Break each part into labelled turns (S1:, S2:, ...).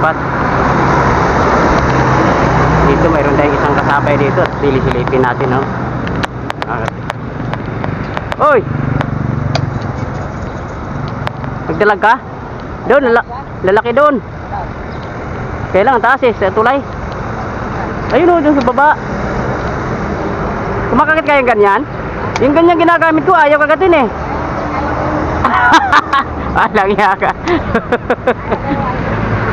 S1: Spot. Dito mayroon tayong isang kasabay dito. Sili-silipin natin, no? Okay. Oy! Nagdalag ka? Doon, lala lalaki doon. Kailangan taas eh, sa tulay. Ayun o, doon sa baba. Kumakakit kayong ganyan? Yung ganyan ginagamit ko, ayaw kagatin eh. Walang iya ka.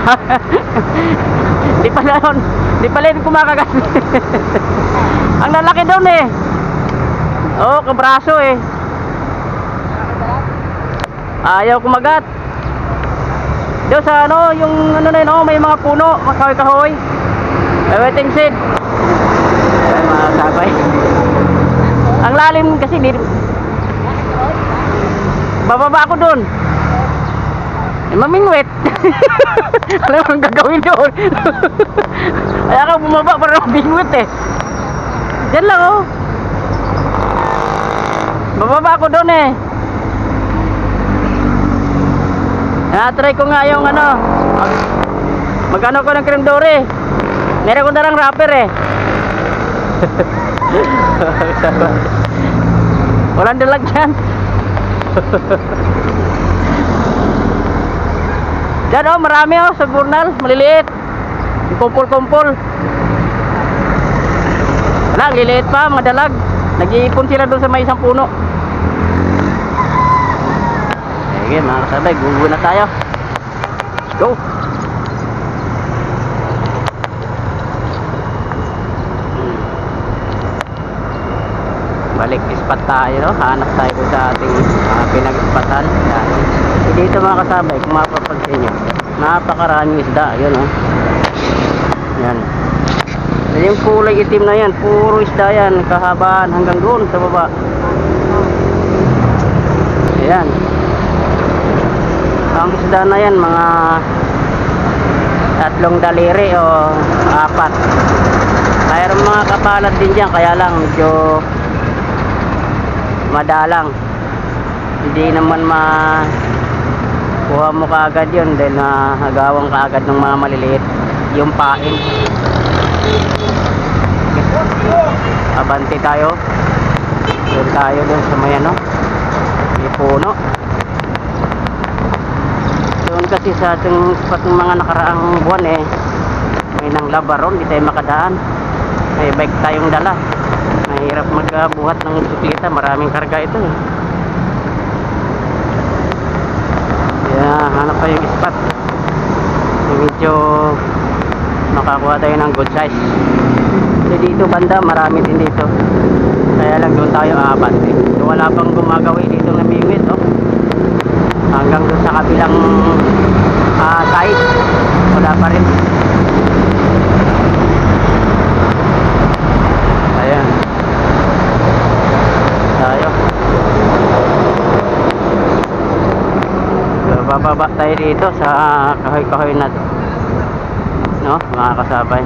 S1: di pala yun. Di pala yun kumakagat. Ang lalaki doon eh. Oh, kabraso eh. Ayaw kumagat. Doon sa ano, yung ano na yun, oh, may mga puno, makahoy-kahoy. May waiting seed. Mga sabay. Ang lalim kasi, di, bababa ako doon. Mamingwit. Alam mo ang gagawin doon. Kaya ka bumaba para mamingwit eh. Diyan lang oh. Bababa ako doon eh. Na-try ko nga yung ano. mag- Magano ko ng cream dore. Meron ko darang wrapper eh. Walang dalag dyan. Diyan oh, marami oh sa burnal, maliliit. Yung Kumpul-kumpul. Wala, liliit pa, mga dalag. Nag-iipon sila doon sa may isang puno. Sige mga kasabay, gugu na tayo. Let's go. Balik ispat tayo, no? Hanap tayo sa ating uh, pinag-ispatan. Dito mga kasabay, kung mapapansin nyo, napakaraming isda. Yun, oh. Yan. Yan yung kulay itim na yan, puro isda yan, kahabaan hanggang doon sa baba. Ayan. Ang isda na yan, mga tatlong daliri o apat. Mayroon mga kapalat din dyan, kaya lang medyo madalang. Hindi naman ma kuha mo kaagad yun dahil nahagawang kaagad ng mga maliliit yung pain. Abanti tayo. Doon tayo doon sa may ano. May puno. Doon kasi sa ating mga nakaraang buwan eh. May nang labaron, di tayo makadaan. May bike tayong dala. Mahirap magbuhat ng bisikleta, maraming karga ito eh. Kaya hanap tayo yung spot. Medyo makakuha tayo ng good size. Kasi dito banda, marami din dito. Kaya lang doon tayo aabante. So, wala pang gumagawi dito na miwit, oh. Hanggang doon sa kabilang ah, side. Wala pa rin. Ayan. Tayo. So, bababa tayo dito sa kahoy-kahoy na to. No, mga kasabay.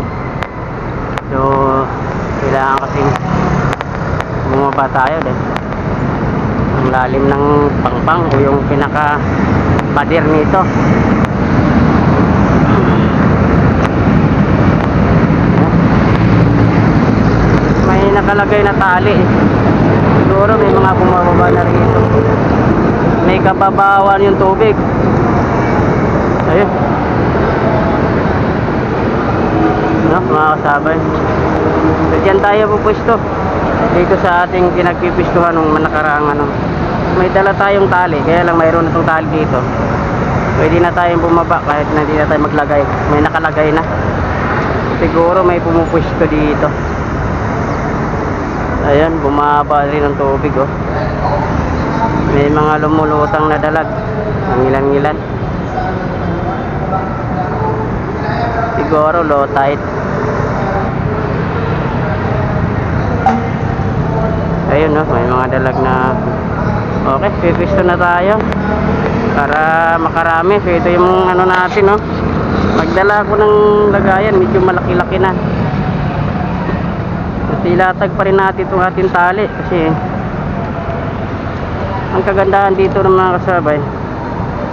S1: So, kailangan kasing bumaba tayo dahil ang lalim ng pangpang o yung pinaka pader nito. May nakalagay na tali. Siguro may mga bumababa na rito. May kababawan yung tubig. Ayun. No, mga kasabay. So, dyan tayo pupwesto. Dito sa ating pinagpipistuhan ng nakaraang ano. May dala tayong tali, kaya lang mayroon itong tali dito. Pwede na tayong bumaba kahit na hindi na tayo maglagay. May nakalagay na. Siguro may pumupwesto dito. Ayan, bumaba rin ang tubig oh. May mga lumulutang na dalag. Ang ilan-ilan. Siguro low tide. Ayun no, may mga dalag na Okay, pipisto na tayo para makarami. So ito yung ano natin no. Magdala ako ng lagayan, medyo malaki-laki na. At ilatag pa rin natin itong ating tali kasi ang kagandahan dito ng mga kasabay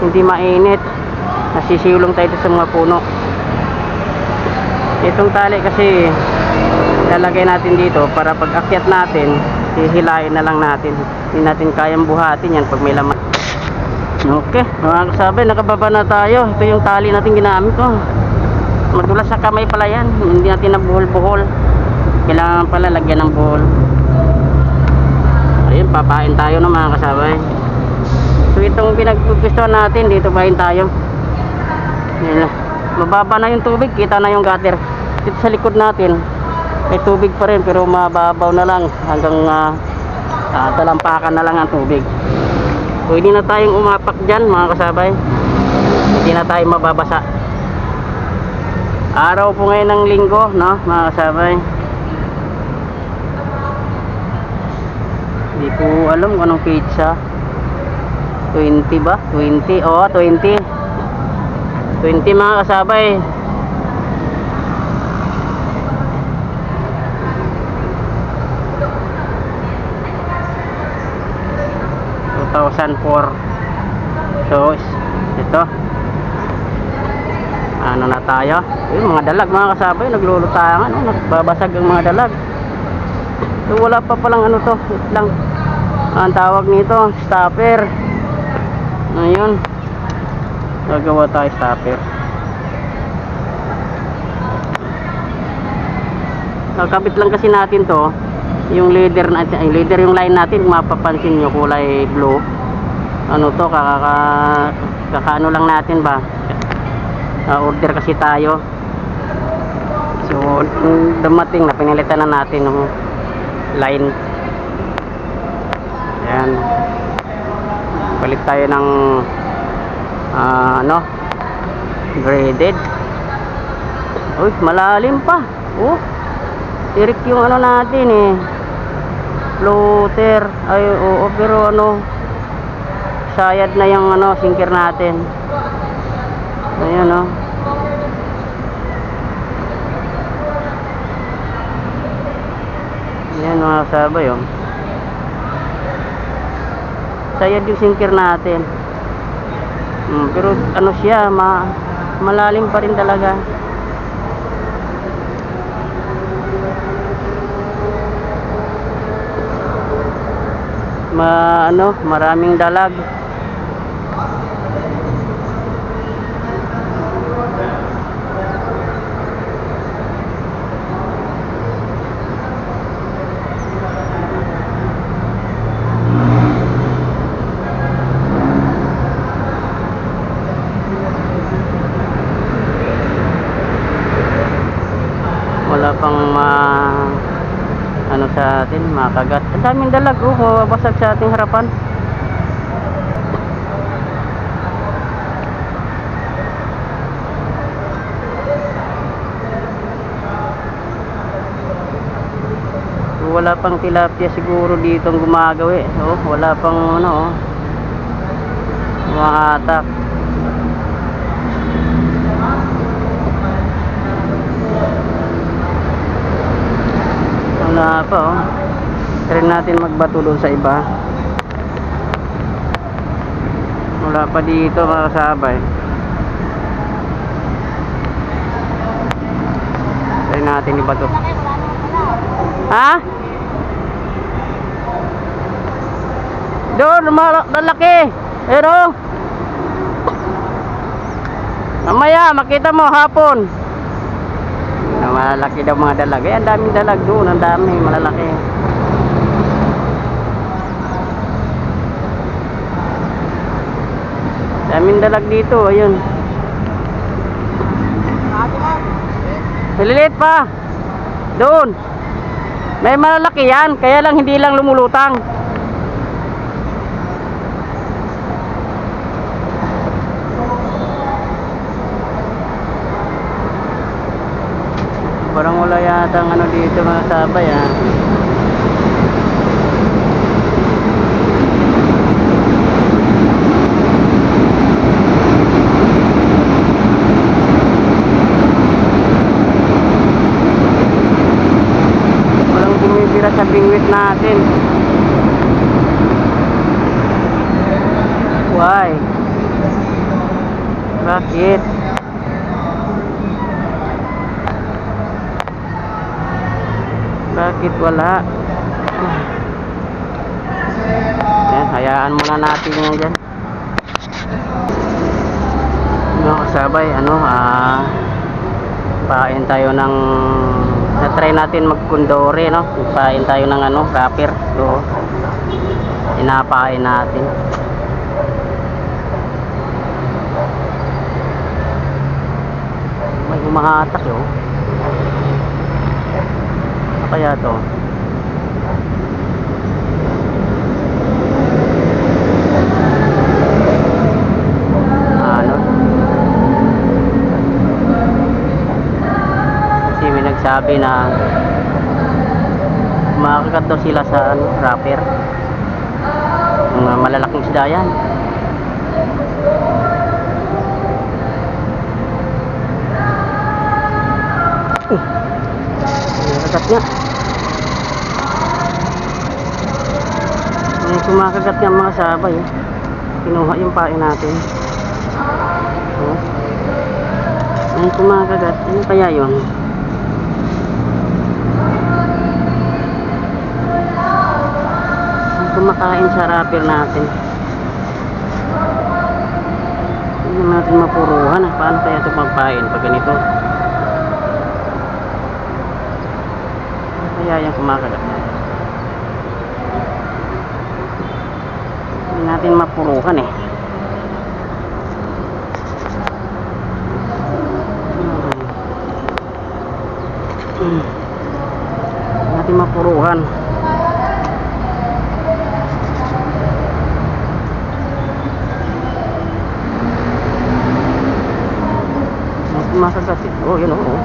S1: hindi mainit nasisilong tayo sa mga puno itong tali kasi lalagay natin dito para pag akyat natin hihilain na lang natin. Hindi natin kayang buhatin yan pag may laman. Okay mga kasabay nakababa na tayo. Ito yung tali natin ginamit ko madulas sa kamay pala yan. Hindi natin nabuhol-buhol. Kailangan pala lagyan ng buhol. Ayun papain tayo ng mga kasabay so itong pinagpupistuhan natin dito pain tayo. Yun na. mababa na yung tubig kita na yung gutter dito sa likod natin may tubig pa rin pero mababaw na lang hanggang uh, uh, talampakan na lang ang tubig pwede na tayong umapak dyan mga kasabay hindi na tayo mababasa araw po ngayon ng linggo no mga kasabay Hindi ko alam kung anong pizza. 20 ba? 20. Oo, 20. 20 mga kasabay. ...2004... ...so... ...ito... ...ano na tayo... ...yung mga dalag mga kasabay... ...naglulutangan... oh, ...nagbabasag ang mga dalag... So, wala pa palang ano to, lang. Ang tawag nito, stopper. Ayun. Gagawa tayo stopper. Kakabit lang kasi natin to, yung leader natin, yung leader yung line natin, mapapansin nyo kulay blue. Ano to, kakaka kakaano lang natin ba? Uh, order kasi tayo. So, dumating na pinalitan na natin ng line. Ayan. Balik tayo ng ah, ano? Graded. Uy malalim pa. Oh tirik yung ano natin eh. Floater. Ay oo pero ano sayad na yung ano sinker natin ayan oh Yan mga sabay oh. Sayad yung sinker natin. Hmm, pero ano siya, ma malalim pa rin talaga. Ma ano, maraming dalag. wala pang ma ano sa atin makagat ang oh mababasag sa ating harapan. Wala pang tilapia siguro dito ang gumagawi. Oh wala pang ano oh mga atak. Wala pa oh try natin magbato doon sa iba wala pa dito mga kasabay try natin ibato ha? doon malak- malaki pero mamaya makita mo hapon na malalaki daw mga dalag. Eh, ang daming dalag doon, ang dami, malalaki. Daming dalag dito, ayun. Maliliit pa. Doon. May malalaki yan, kaya lang hindi lang lumulutang. wala yata ang ano dito mga sabay ah. Bumibira sa bingwit natin. Why? Bakit? Bakit wala? Ayan, hayaan muna natin yan dyan. Mga kasabay, ano, ah, pain tayo ng, na-try natin magkundore, no? Pain tayo ng, ano, rapper. So, inapain natin. May humahatak, yo. Ano kaya to? Ano? Kasi may nagsabi na makakagat daw sila sa ano, rapper. Mga malalaking isda yan. Uh, kumakagat nga. May kumakagat nga mga sabay. Eh. Kinuha yung pain natin. Oh. May kumakagat. Ano kaya yun? Kumakain sa rapper natin. Hindi natin mapuruhan. ah. Paano kaya ito pagpain pag ganito? Ano kaya yung kumakagat? Hindi natin mapuruhan eh. Hmm. Natin mapuruhan. May kumakagat eh. Oh, yun oh. oh.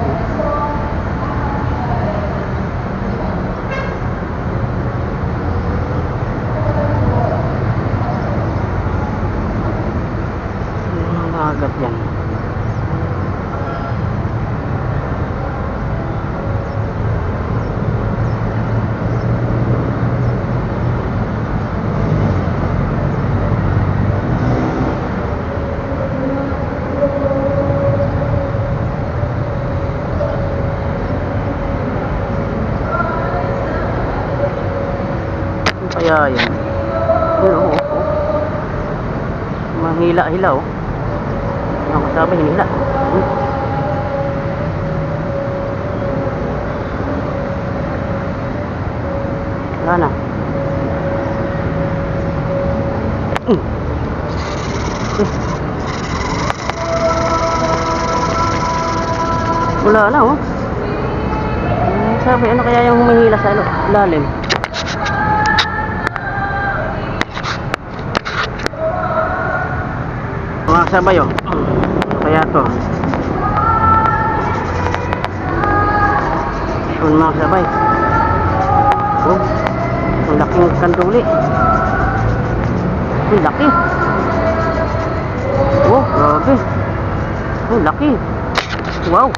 S1: Nakakagat yan. Ano Kaya yan. Pero, oh, oh. Mahila-hila oh. Ako sabi, hinila. Hmm. Wala na. Hmm. Hmm. Wala na oh. Hmm, Sabi, ano kaya yung humihila sa ano, lalim? Mga sabay oh. Kaya to? Yun mga sabay. Oh, ang laking kanduli. Ang laki. Oh, grabe. Ang laki. Wow.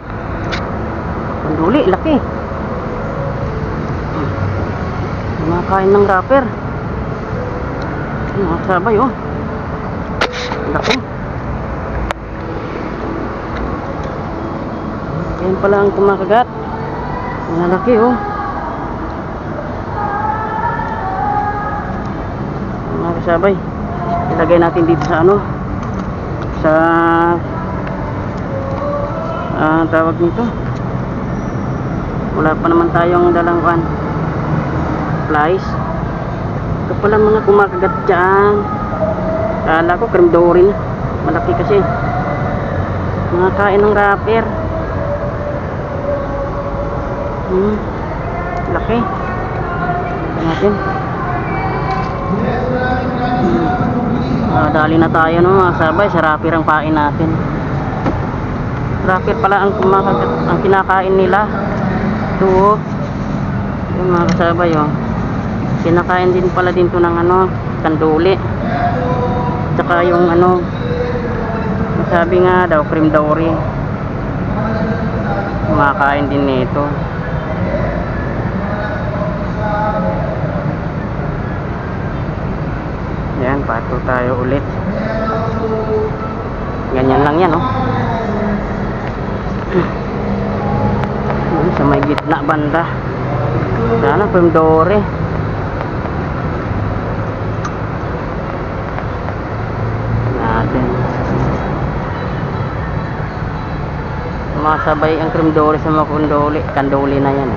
S1: Kanduli, laki. Hmm. Kumakain ng rapper. Mga sabay oh. Laki. Yan pala ang kumakagat. Ang lalaki oh. Mga kasabay. Ilagay natin dito sa ano. Sa ah tawag nito. Wala pa naman tayong dalang kan. Flies. Ito pala mga kumakagat dyan. Kala ko cream dory na. Malaki kasi. Mga kain ng rapper. Hmm. Laki. Ito natin. Ah, dali na tayo no, mga sabay. Sa rapper ang pain natin. Rapper pala ang kumakagat, ang kinakain nila. Ito oh. Yung mga kasabay oh. Kinakain din pala din to ng ano, kanduli. Tsaka yung ano, sabi nga daw, cream dory. Kumakain din nito. Yan, pato tayo ulit. Ganyan lang yan, oh. Sa may gitna banda. Sana, cream dory. natin sumasabay ang dory sa mga kunduli kanduli na yan.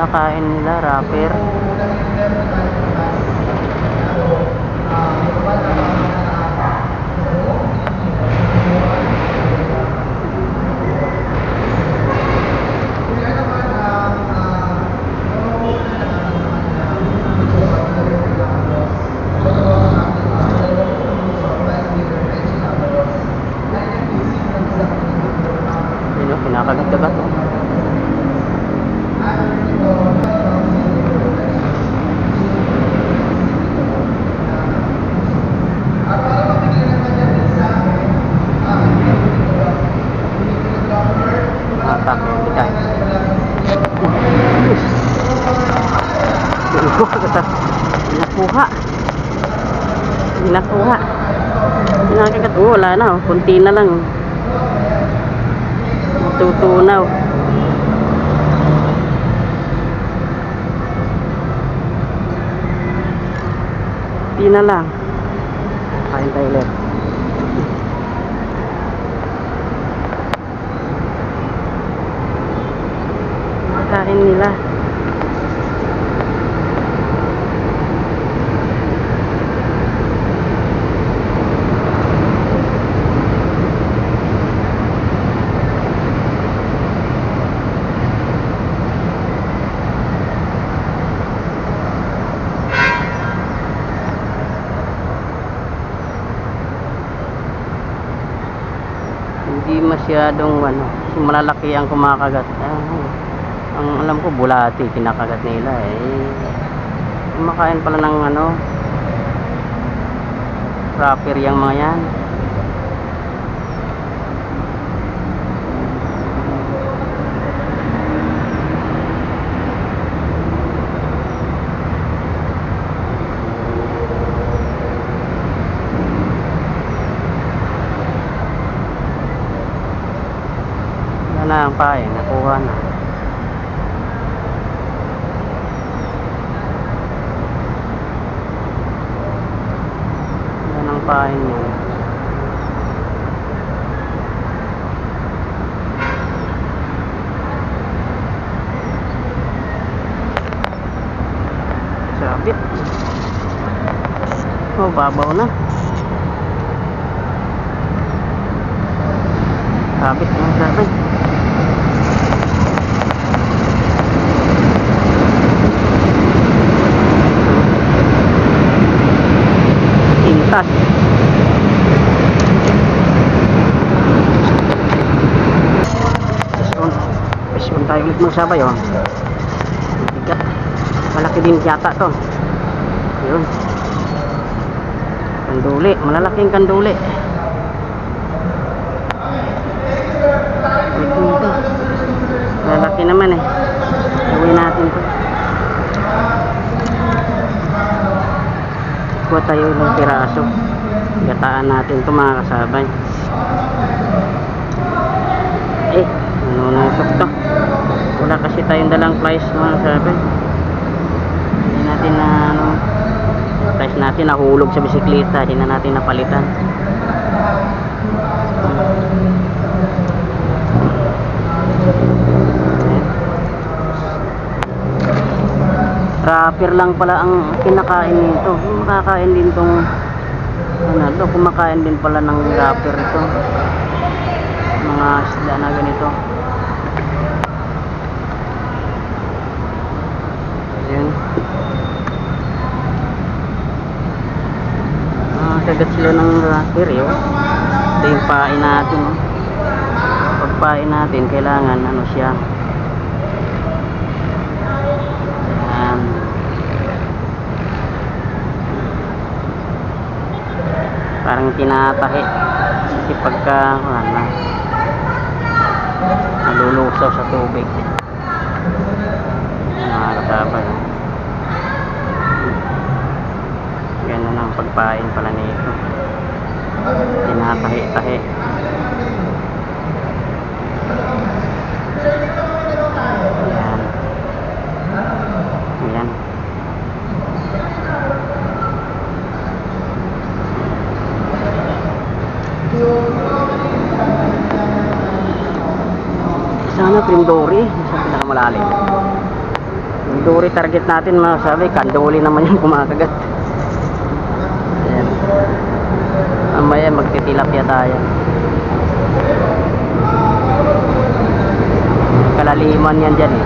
S1: Nakain nila rapper Nakuha. Nakakagat. Oh, wala na. Oh. Kunti na lang. Tutunaw. Kunti na lang. Kain tayo ulit. Kain nila. Hindi masyadong ano, malalaki ang kumakagat. Ah, ang alam ko bulati kinakagat nila eh. Kumakain pala ng ano proper yung mga yan. Na ang pain, nakuha na. Yan ang pain niya. Sabit. Oh, babaw na. Sabit na sabit. Pison tayo ulit mga sabay oh. Bigat. Malaki din yata to. Yun. Kanduli. Malalaking kanduli. Malaki naman eh. Gawin natin to. Kuha tayo ng piraso. Gataan natin to mga kasabay. Eh, ano na ito to? Wala kasi tayong dalang price mga kasabay. Hindi natin na ano, price natin nahulog sa bisikleta. Hindi na natin napalitan. Rapper lang pala ang kinakain nito. Makakain din tong Ano to, kumakain din pala ng rapper ito. Mga isda na ganito. Ayun. Kagat sila ng rapper yun. Ito yung pain natin. Oh. Pagpain natin, kailangan ano siya. Parang tinatahi. Kasi pagka, ano, nalulusaw sa tubig. Mga kasabay. oh. Ang pagpain pala nito. Tinatahi-tahi. Ayan. Ayan. Sana Prindori, sa pinakamalalim. Prindori target natin masabi, kandoli naman yung kumakagat. Ayan. Mamaya magtitilapia tayo. Kalaliman yan dyan eh.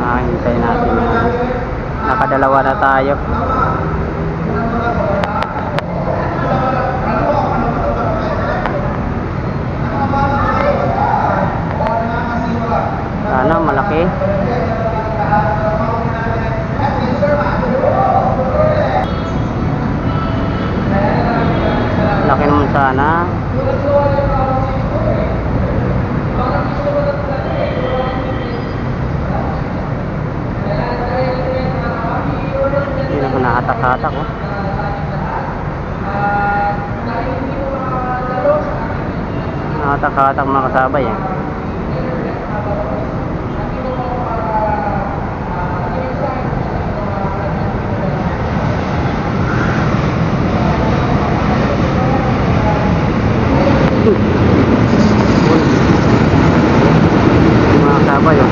S1: Makahintay natin yan. Nakadalawa na tayo. Sana malaki. Laki naman sana. Hindi naman nakatak-hatak oh. Nakatak-hatak mga kasabay eh. Mga kasabay oh.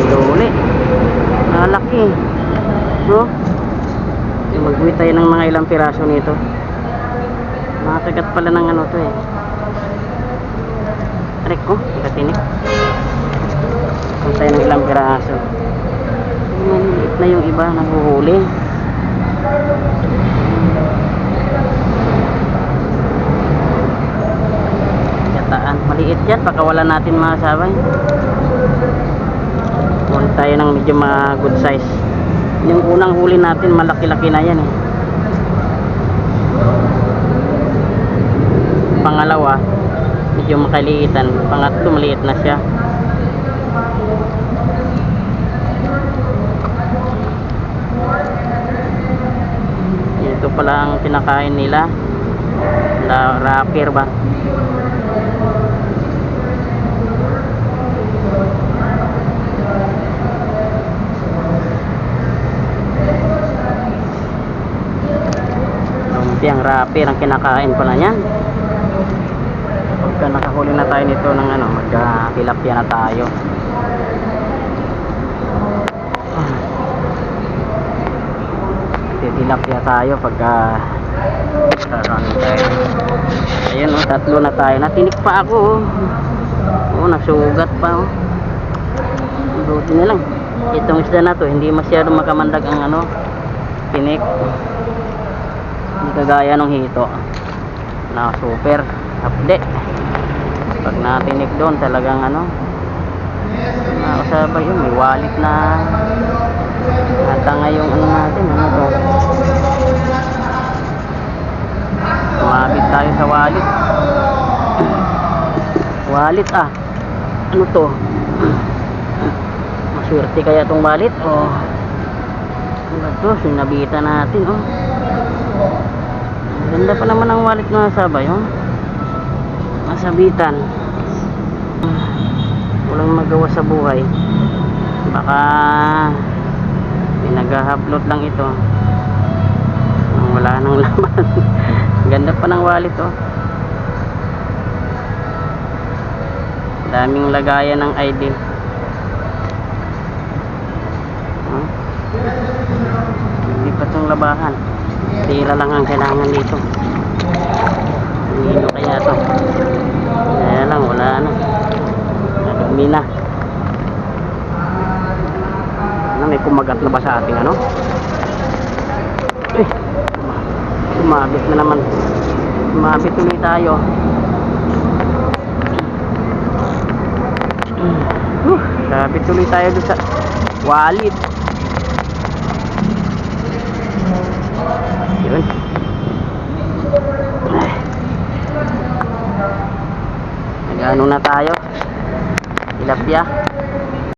S1: Ito uli. Malaki. No? Magbuwi tayo ng mga ilang piraso nito. Makagat pala ng ano to eh. Arik ko, katinik. Tayo ng ilang piraso. Maliit na yung iba, nahuhuli. Kataan, maliit yan, baka wala natin masabay. Huli tayo ng medyo ma good size. Yung unang huli natin malaki-laki na yan eh. Pangalawa, medyo makaliitan. Pangatlo, maliit na siya. Ito pala ang pinakain nila. La rapper ba? Lumpiang rapper ang kinakain pala niyan. Pagka nakahuli na tayo nito ng ano, magka-tilapia na tayo. Titilapia tayo pagka kakaroon tayo. Ayun oh, tatlo na tayo. Natinik pa ako oh. Oh, nasugat pa oh. Buti na lang. Itong isda na to, hindi masyado makamandag ang ano, tinik. Hindi kagaya ng hito. Na super update. Pag natinik doon, talagang ano, nakasabay yun, may wallet na Nata yung ano natin, ano to? Tumabit tayo sa wallet. Wallet ah. Ano to? Maswerte kaya tong wallet? Oh. Ano to? Sinabitan natin oh. Ganda pa naman ang wallet na nasabay, oh. Masabitan. Walang magawa sa buhay. Baka pinaghahablot lang ito. Wala nang laman. Ganda pa ng wallet, oh. Daming lagayan ng ID. Oh. Hindi pa itong labahan. Tira lang ang kailangan dito. Nino kaya to. Kaya lang, wala na. Nadumi na. Ano, may kumagat na ba sa ating ano? Eh, sumabit na naman. Sumabit ulit tayo. Uh, sabit tuloy tayo doon sa wallet. Yun. Nag-ano na tayo? Tilapia.